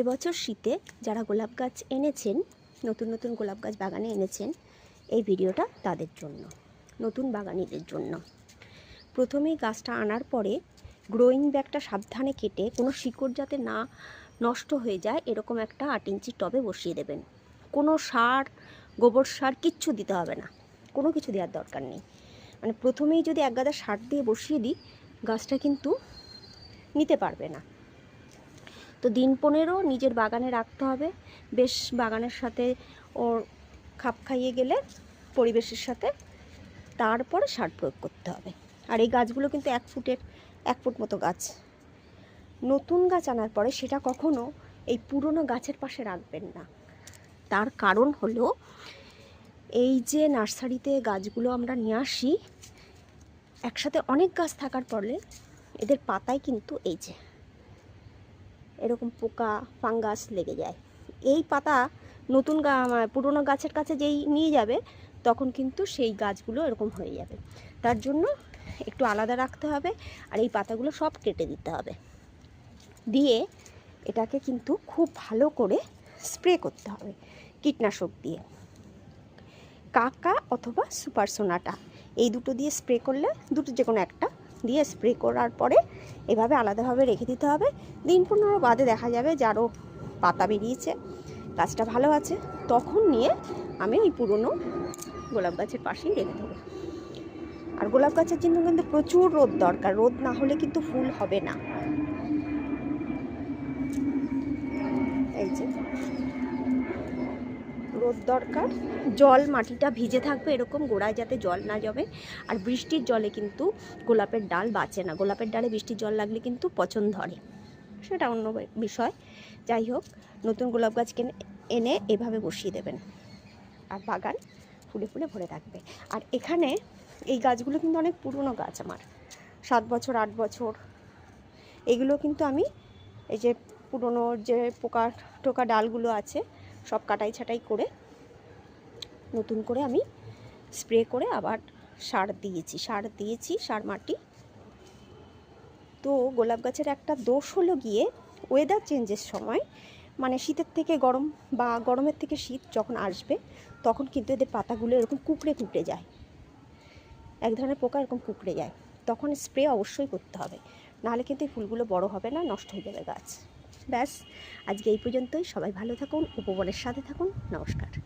এবছর শীতে যারা গোলাপ গাছ এনেছেন, নতুন নতুন গোলাপ গাছ বাগানে এনেছেন, এই ভিডিওটা তাদের জন্য, নতুন বাগানিদের জন্য। প্রথমেই গাছটা আনার পরে গ্রোয়িং ব্যাগটা সাবধানে কেটে কোনো শিকড় যাতে না নষ্ট হয়ে যায়, এরকম একটা আট ইঞ্চি টবে বসিয়ে দেবেন। কোনো সার, গোবর সার কিচ্ছু দিতে হবে না, কোনো কিছু দেওয়ার দরকার নেই। মানে প্রথমেই যদি এক গাদা সার দিয়ে বসিয়ে দিই, গাছটা কিন্তু নিতে পারবে না। তো দিন পনেরো নিজের বাগানে রাখতে হবে। বেশ বাগানের সাথে ওর খাপ খাইয়ে গেলে পরিবেশের সাথে তারপরে সার প্রয়োগ করতে হবে। আর এই গাছগুলো কিন্তু এক ফুটের, এক ফুট মতো গাছ। নতুন গাছ আনার পরে সেটা কখনো এই পুরনো গাছের পাশে রাখবেন না। তার কারণ হলো এই যে নার্সারিতে গাছগুলো আমরা নিয়ে আসি, একসাথে অনেক গাছ থাকার ফলে এদের পাতায় কিন্তু এই যে এরকম পোকা, ফাঙ্গাস লেগে যায়। এই পাতা নতুন মানে পুরনো গাছের কাছে যেই নিয়ে যাবে, তখন কিন্তু সেই গাছগুলো এরকম হয়ে যাবে। তার জন্য একটু আলাদা রাখতে হবে আর এই পাতাগুলো সব কেটে দিতে হবে। দিয়ে এটাকে কিন্তু খুব ভালো করে স্প্রে করতে হবে কীটনাশক দিয়ে। কাকা অথবা সুপার সোনাটা এই দুটো দিয়ে স্প্রে করলে, দুটো যে কোনো একটা দিয়ে স্প্রে করার পরে এভাবে আলাদাভাবে রেখে দিতে হবে। দিন পনেরো বাদে দেখা যাবে যে আরও পাতা বেরিয়েছে, গাছটা ভালো আছে। তখন নিয়ে আমি ওই পুরনো গোলাপ গাছের পাশেই রেখে দেবো। আর গোলাপ গাছের জন্য কিন্তু প্রচুর রোদ দরকার। রোদ না হলে কিন্তু ফুল হবে না এই যে রোদ দরকার। জল মাটিটা ভিজে থাকবে, এরকম গোড়ায় যাতে জল না জমে। আর বৃষ্টির জলে কিন্তু গোলাপের ডাল বাঁচে না। গোলাপের ডালে বৃষ্টির জল লাগলে কিন্তু পচন ধরে। সেটা অন্য বিষয়। যাই হোক, নতুন গোলাপ গাছ কিনে এনে এভাবে বসিয়ে দেবেন। আর বাগান ফুলে ফুলে ভরে থাকবে। আর এখানে এই গাছগুলো কিন্তু অনেক পুরনো গাছ আমার। সাত বছর, আট বছর। এগুলো কিন্তু আমি এই যে পুরনো যে পোকা টোকা ডালগুলো আছে, সব কাটাই ছাটাই করে নতুন করে আমি স্প্রে করে আবার সার দিয়েছি সার দিয়েছি, সার মাটি। তো গোলাপ গাছের একটা দোষ হলো গিয়ে ওয়েদার চেঞ্জের সময় মানে শীতের থেকে গরম বা গরমের থেকে শীত যখন আসবে, তখন কিন্তু এদের পাতাগুলো এরকম কুকড়ে কুকড়ে যায়। এক ধরনের পোকা এরকম কুকড়ে যায়। তখন স্প্রে অবশ্যই করতে হবে। নাহলে কিন্তু এই ফুলগুলো বড় হবে না, নষ্ট হয়ে যাবে গাছ। ব্যাস, আজকে এই পর্যন্তই। সবাই ভালো থাকুন, উপবনের সাথে থাকুন। নমস্কার।